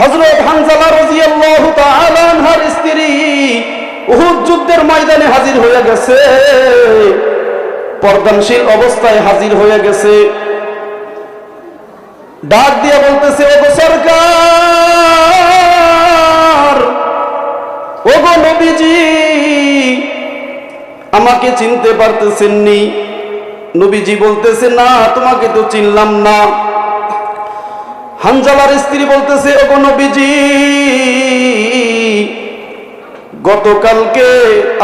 হযরত হানজালা স্ত্রী উহুদ যুদ্ধের ময়দানে হাজির হয়ে গেছে। পর্দানশীল অবস্থায় হাজির হয়ে গেছে। ডাক দিয়ে বলতেছে, ওগো সরকার, ওগো নবীজি, আমাকে চিনতে পারতেছেননি। নবীজি বলতেছে, না, তোমাকে তো চিনলাম না। হানজালার স্ত্রী বলতেছে, ওগো নবীজি, গতকালকে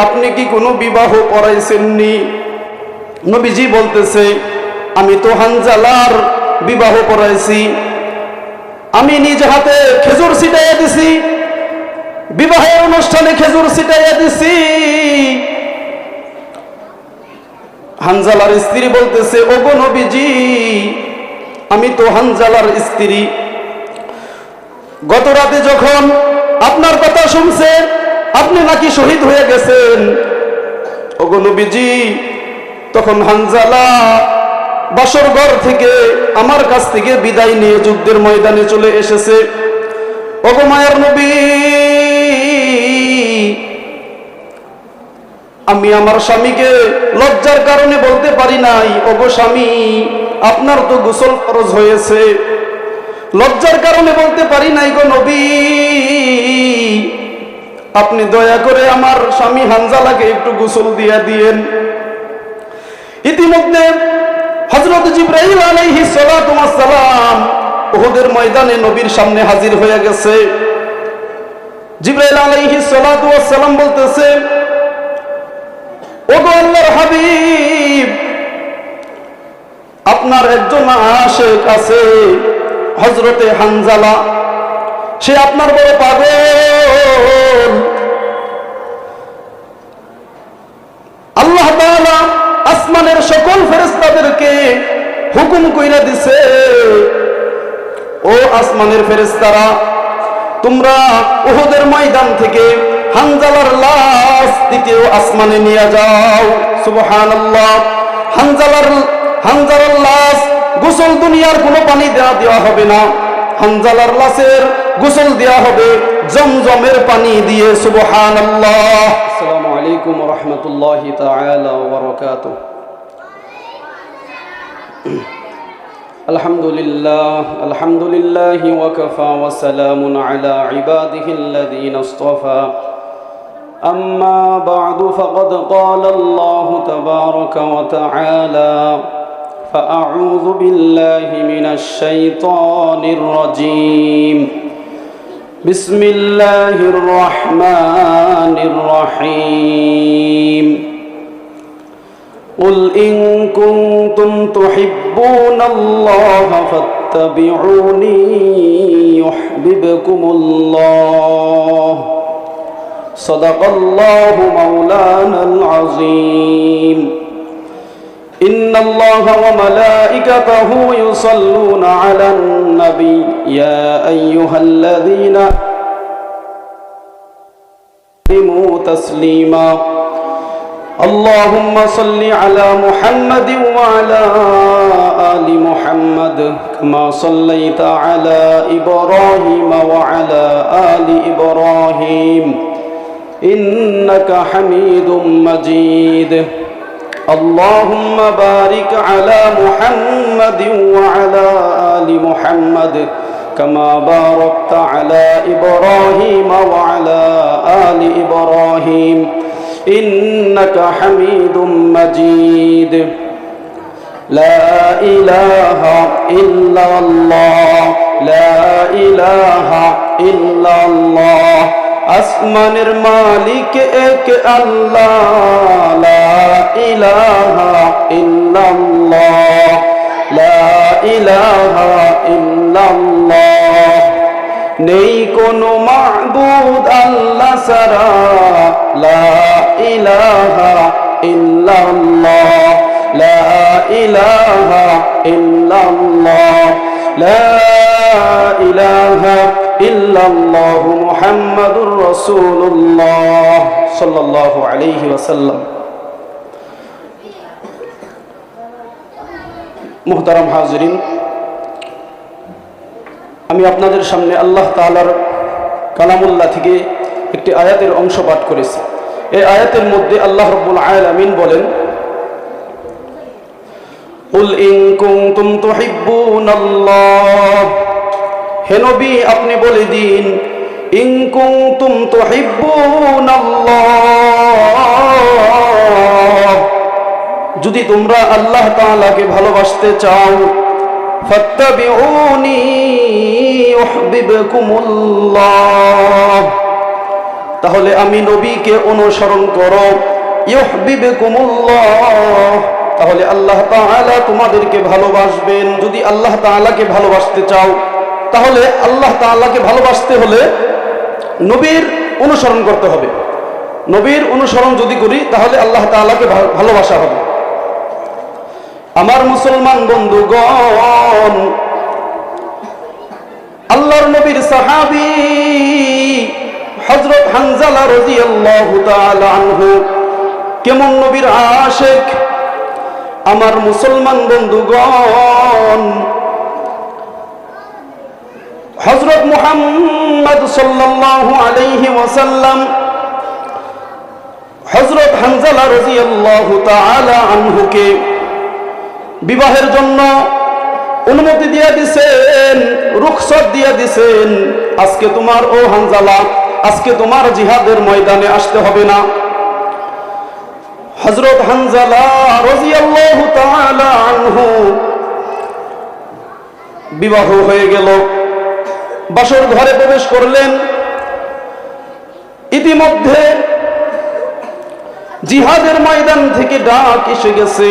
আপনি কি কোনো বিবাহ পড়াইছেননি? নবীজি বলতেছে, আমি তো হানজালার বিবাহ করাইছি আমি নিজ হাতে খেজুর ছিটাইয়া দিছি। বিবাহের অনুষ্ঠানে খেজুর ছিটাইয়া দিছি। হানজালার স্ত্রী বলতেছে, ওগো নবীজি আমি তো হানজালার স্ত্রী। গত রাতে যখন আপনার কথা শুনছে আপনি নাকি শহীদ হয়ে গেছেন। নবীজি, তখন হানজালা বাসর ঘর থেকে আমার কাছ থেকে বিদায় নিয়ে যুদ্ধের ময়দানে চলে এসেছে। ওগো মায়ার নবী, আমি আমার স্বামীকে লজ্জার কারণে বলতে পারি নাই, ওগো স্বামী। আপনার তো গোসল খরচ হয়েছে। লজ্জার কারণে বলতে পারি নাই গো নবী। আপনি দয়া করে আমার স্বামী হানজালাকে একটু গোসল দিয়া দিয়েন। ইতিমধ্যে হজরত জিব্রাহিম আলাইহি সালাম ওহুদের ময়দানে নবীর সামনে হাজির হয়ে গেছে। জিব্রাইল আলাইহি সালাম বলতেছে, ওগো আল্লাহর হাবিব আপনার একজন আশেক আছে হজরতে হানজালা। সে আপনার বড় পাগল। আল্লাহ আসমানের সকল ফেরেশতাদেরকে হুকুম কইরা দিছে, ও আসমানের ফেরেস্তারা তোমরা উহুদের ময়দান থেকে হানজালার লাশ দ্বিতীয় আসমানে নিয়ে যাও। সুবহানাল্লাহ। হানজালার হানজালার লাশ গোসল দুনিয়ার কোনো পানি দেওয়া দেওয়া হবে না হানজালার লাশের গোসল দেওয়া হবে জমজমের পানি দিয়ে সুবহানাল্লাহ আসসালামু আলাইকুম ওয়া রাহমাতুল্লাহি তাআলা ওয়া বারাকাতুহু الحمد لله الحمد لله وكفى وسلام على عباده الذين اصطفى أما بعد فقد قال الله تبارك وتعالى فأعوذ بالله من الشيطان الرجيم بسم الله الرحمن الرحيم قل إن كنتم تحبون الله فاتبعوني يحببكم الله صدق الله مولانا العظيم إن الله وملائكته يصلون على النبي. يا أيها الذين آمنوا تسليما. اللهم صل على محمد وعلى آل محمد كما صليت على إبراهيم وعلى آل إبراهيم. إنك حميد مجيد. اللهم بارك على محمد وعلى آل محمد كما باركت على إبراهيم وعلى آل إبراهيم إنك حميد مجيد لا إله إلا الله لا إله إلا الله আসমানের মালিক এক আল্লাহ ইলাহা ইল্লাল্লাহ। লা ইলাহা ইল্লাল্লাহ। নেই কোনো মাহবুদ আল্লাহ সারা লা ইলাহা ইল্লাল্লাহ। লা ইলাহা ইল্লাল্লাহ। লা ইলাহা ইল্লাল্লাহ মুহাম্মাদুর রাসূলুল্লাহ। সাল্লাল্লাহু আলাইহি ওয়াসাল্লাম। মুহতারাম হাজরিন আমি আপনাদের সামনে আল্লাহ তাআলার কালামুল্লাহ থেকে একটি আয়াতের অংশ পাঠ করেছি এই আয়াতের মধ্যে আল্লাহ রব্বুল আলামিন বলেন قل إن كنتم تحبون الله হে নবী আপনি বলে দিন ইন কুনতুম তুহিব্বুন যদি তোমরা আল্লাহ তাআলাকে ভালোবাসতে চাও তাহলে আমি নবীকে অনুসরণ করো তাহলে আল্লাহ তাআলা তোমাদেরকে ভালোবাসবেন। যদি আল্লাহ তাআলাকে ভালোবাসতে চাও, তাহলে আল্লাহ তাআলাকে ভালোবাসতে হলে নবীর অনুসরণ করতে হবে। নবীর অনুসরণ যদি করি, তাহলে আল্লাহ তাআলাকে ভালোবাসা হবে। আমার মুসলমান বন্ধুগণ, আল্লাহর নবীর সাহাবী হযরত হানজালা তাআলা আনহু, কেমন নবীর আশিক? আমার মুসলমান বন্ধুগণ হজরত মুহাম্মদ সাল্লাল্লাহু আলাইহি ওয়াসাল্লাম হজরত হানজালা রাদিয়াল্লাহু তাআলা আনহুকে বিবাহের জন্য অনুমতি দিয়ে দিছেন, রুখসত দিয়ে দিছেন, আজকে তোমার ও হানজালা, আজকে তোমার জিহাদের ময়দানে আসতে হবে না। হজরত হানজালা রাদিয়াল্লাহু তাআলা আনহু বিবাহ হয়ে গেল। বাসর ঘরে প্রবেশ করলেন। ইতিমধ্যে জিহাদের ময়দান থেকে ডাক এসে গেছে।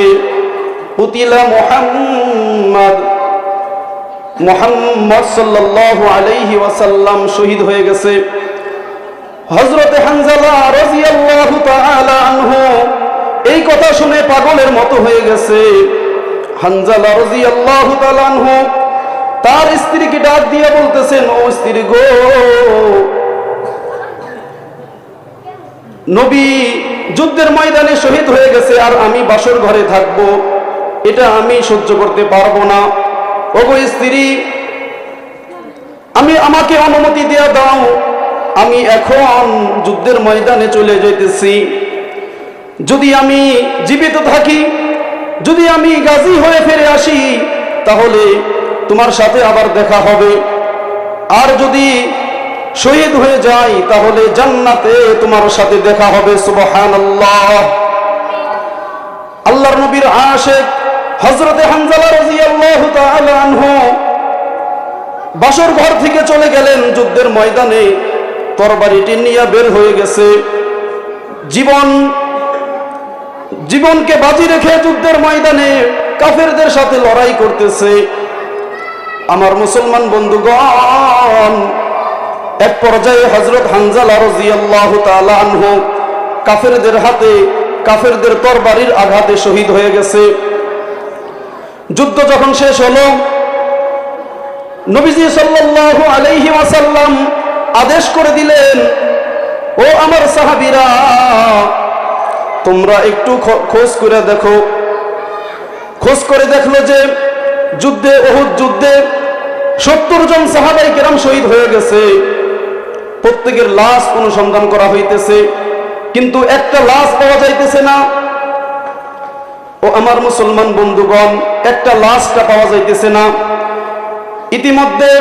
শহীদ হয়ে গেছে। হযরতে এই কথা শুনে পাগলের মতো হয়ে গেছে। হানজালা তার স্ত্রীকে ডাক দিয়ে বলতেছেন, ও স্ত্রী গো, নবী যুদ্ধের ময়দানে শহীদ হয়ে গেছে আর আমি বাসর ঘরে থাকব। এটা আমি সহ্য করতে পারব না। ওগো স্ত্রী, আমি আমাকে অনুমতি দিয়ে দাও। আমি এখন যুদ্ধের ময়দানে চলে যেতেছি যদি আমি জীবিত থাকি, যদি আমি গাজী হয়ে ফিরে আসি, তাহলে তোমার সাথে আবার দেখা হবে। আর যদি শহীদ হয়ে যাই, তাহলে জান্নাতে তোমার সাথে দেখা হবে, সুবহানাল্লাহ। আল্লাহর নবীর আশেক হযরতে হানজালা তাআলা আনহু বাসর ঘর থেকে চলে গেলেন যুদ্ধের ময়দানে, তরবারিটি নিয়ে বের হয়ে গেছে। জীবন, জীবনকে বাজি রেখে যুদ্ধের ময়দানে কাফেরদের সাথে লড়াই করতেছে। আমার মুসলমান বন্ধুগণ, এক পর্যায়ে হজরত হানজালা রাদিয়াল্লাহু তাআলা আনহু কাফেরদের হাতে কাফেরদের তরবারির আঘাতে শহীদ হয়ে গেছে। যুদ্ধ যখন শেষ হলো, নবীজি সাল্লাল্লাহু আলাইহি ওয়াসাল্লাম আদেশ করে দিলেন, ও আমার সাহাবীরা, তোমরা একটু খোঁজ করে দেখো। খোঁজ করে দেখল যে যুদ্ধে, ওহুদ যুদ্ধে সত্তর জন সাহাবাই কেরাম শহীদ হয়ে গেছে। প্রত্যেকের লাশ অনুসন্ধান করা হইতেছে। কিন্তু একটা লাশ পাওয়া যাইতেছে না। ও আমার মুসলমান বন্ধুগণ, একটা লাশটা পাওয়া যাইতেছে না। ইতিমধ্যে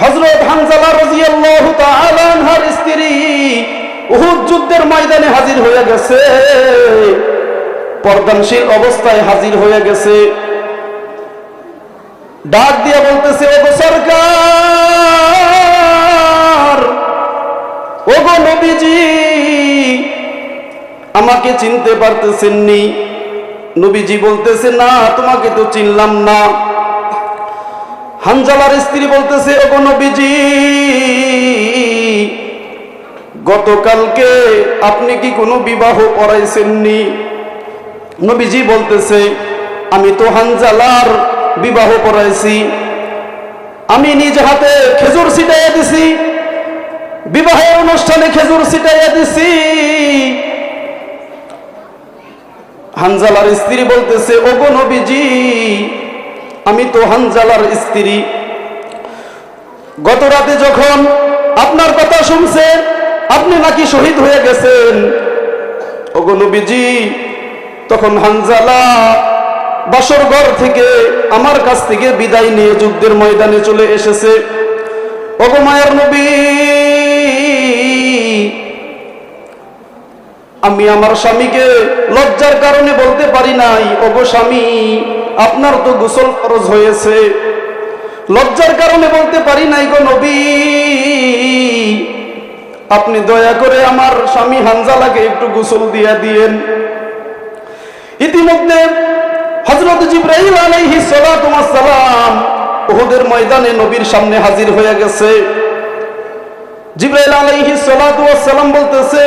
হযরত হানজালা রাদিয়াল্লাহু তাআলা স্ত্রী উহুদ যুদ্ধের ময়দানে হাজির হয়ে গেছে। পর্দানশীল অবস্থায় হাজির হয়ে গেছে। ডাক দিয়ে বলতেছে ওগো সরকার! ওগো নবীজি! আমাকে চিনতে পারতেছেননি। নবীজি বলতেছে, না, তোমাকে তো চিনলাম না। হানজালার স্ত্রী বলতেছে, ওগো নবীজি, গতকালকে আপনি কি কোনো বিবাহ পড়াইছেননি? নবীজি বলতেছে, আমি তো হানজালার বিবাহ পড়াইছি। আমি নিজ হাতে খেজুর ছিটাইয়া দিছি। বিবাহের অনুষ্ঠানে খেজুর ছিটাইয়া দিছি। হানজালার স্ত্রী বলতেছে, ওগো নবীজি, আমি তো হানজালার স্ত্রী। গত রাতে যখন আপনার কথা শুনছে আপনি নাকি শহীদ হয়ে গেছেন। ওগো নবীজি, তখন হানজালা বাসর ঘর থেকে আমার কাছ থেকে বিদায় নিয়ে যুদ্ধের ময়দানে চলে এসেছে। ওগো মায়ের নবী আমি আমার স্বামীকে লজ্জার কারণে বলতে পারি নাই, ওগো স্বামী, আপনার তো গোসল খরচ হয়েছে। লজ্জার কারণে বলতে পারি নাই, গো নবী, আপনি দয়া করে আমার স্বামী হানজালাকে একটু গোসল দিয়া দিয়েন। ইতিমধ্যে হজরত জিব্রাহিম আলাইহি সালাম ওহুদের ময়দানে নবীর সামনে হাজির হয়ে গেছে। জিব্রাইল আলাইহি সালাম বলতেছে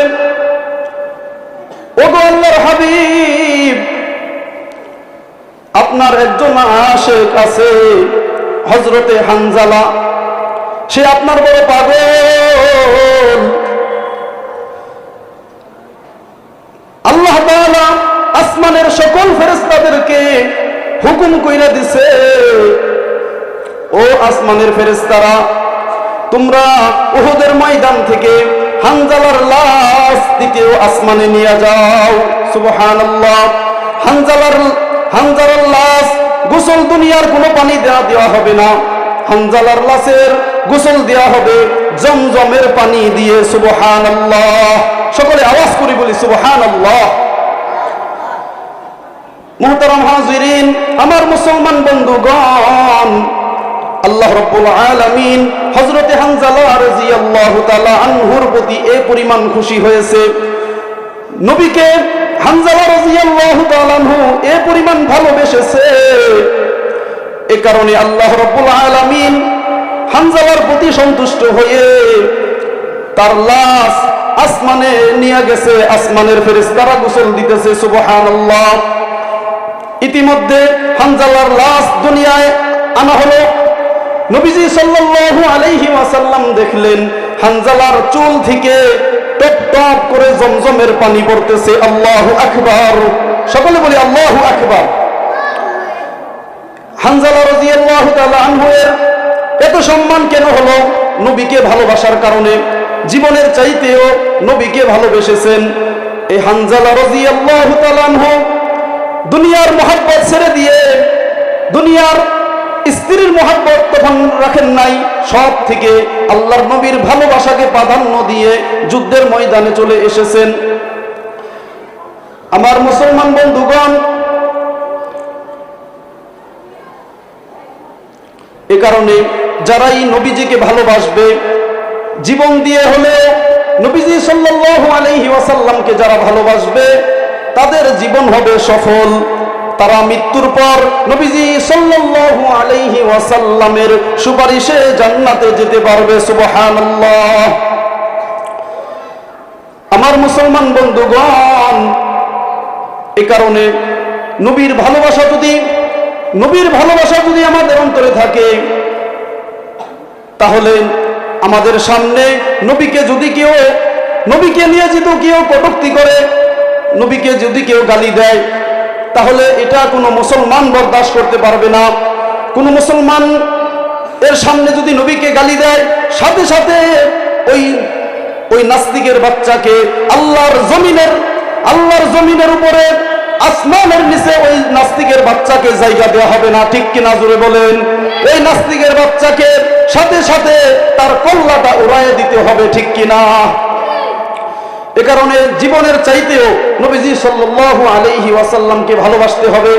আপনার একজন আশেক আছে হজরতে হানজালা। সে আপনার বড় পাগল। আল্লাহ আসমানের সকল ফেরেস্তাদেরকে হুকুম কইরা দিছে, ও আসমানের ফেরেস্তারা তোমরা ওহদের ময়দান থেকে হানজালার লাশ দ্বিতীয় আসমানে নিয়ে যাও। সুবহানাল্লাহ। হানজালার হানজালার লাশ গোসল দুনিয়ার কোনো পানি দেওয়া দেওয়া হবে না। হানজালার লাশের গোসল দেওয়া হবে জমজমের পানি দিয়ে, সুবহানাল্লাহ। সকলে আওয়াজ করি বলি, সুবহানাল্লাহ। মুহতারাম হাজিরিন, আমার মুসলমান বন্ধুগণ আল্লাহ রব্বুল আলামিন হযরতে হানজালা রাদিয়াল্লাহু তাআলা আনহুর প্রতি এই পরিমাণ খুশি হয়েছে। নবীকে হানজালা রাদিয়াল্লাহু তাআলা আনহু এই পরিমাণ ভালোবেসেছে। এ কারণে আল্লাহ রব্বুল আলামিন হানজালার প্রতি সন্তুষ্ট হয়ে তার লাশ আসমানে নিয়ে গেছে। আসমানের ফেরেশতারা গোসল দিতেছে, সুবহানাল্লাহ। ইতিমধ্যে হানজালার লাশ দুনিয়ায় আনা হলো। নবীজি সাল্লাল্লাহু আলাইহি ওয়াসাল্লাম দেখলেন, হানজালার চুল থেকে টপ টপ করে জমজমের পানি পড়তেছে। আল্লাহু আকবার। সকলে বলি আল্লাহু আকবার। হানজালা রাদিয়াল্লাহু তাআলা আনহু এর এত সম্মান কেন হলো? নবীকে ভালোবাসার কারণে। জীবনের চাইতেও নবীকে ভালোবেসেছেন এই হানজালা রাদিয়াল্লাহু তাআলা আনহু। দুনিয়ার মহাব্বত ছেড়ে দিয়ে, দুনিয়ার স্ত্রীর মহাব্বত তখন রাখেন নাই। সব থেকে আল্লাহর নবীর ভালোবাসাকে প্রাধান্য দিয়ে যুদ্ধের ময়দানে চলে এসেছেন। আমার মুসলমান বন্ধুগণ, এ কারণে যারাই নবীজিকে ভালোবাসবে, জীবন দিয়ে হলে নবীজি সাল্লাল্লাহু আলাইহি ওয়াসাল্লামকে যারা ভালোবাসবে, তাদের জীবন হবে সফল। তারা মৃত্যুর পর নবীজি সাল্লাল্লাহু আলাইহি ওয়াসাল্লামের সুপারিশে জান্নাতে যেতে পারবে, সুবহানাল্লাহ। আমার মুসলমান বন্ধুগণ, এ কারণে নবীর ভালোবাসা যদি, নবীর ভালোবাসা যদি আমাদের অন্তরে থাকে, তাহলে আমাদের সামনে নবীকে যদি কেউ, নবীকে নিয়ে যদি কেউ কটুক্তি করে, নবীকে যদি কেউ গালি দেয় তাহলে এটা কোনো মুসলমান বরদাস্ত করতে পারবে না। কোনো মুসলমান এর সামনে যদি নবীকে গালি দেয়, সাথে সাথে ওই ওই নাস্তিকের বাচ্চাকে আল্লাহর জমিনের আল্লাহর জমিনের উপরে, আসমানের নিচে ওই নাস্তিকের বাচ্চাকে জায়গা দেওয়া হবে না। ঠিক কিনা জুড়ে বলেন? এই নাস্তিকের বাচ্চাকে সাথে সাথে তার কল্লাটা উড়াইয়ে দিতে হবে, ঠিক কিনা? এ কারণে জীবনের চাইতেও নবীজি সাল্লু আলিহি ওয়াসাল্লামকে ভালোবাসতে হবে।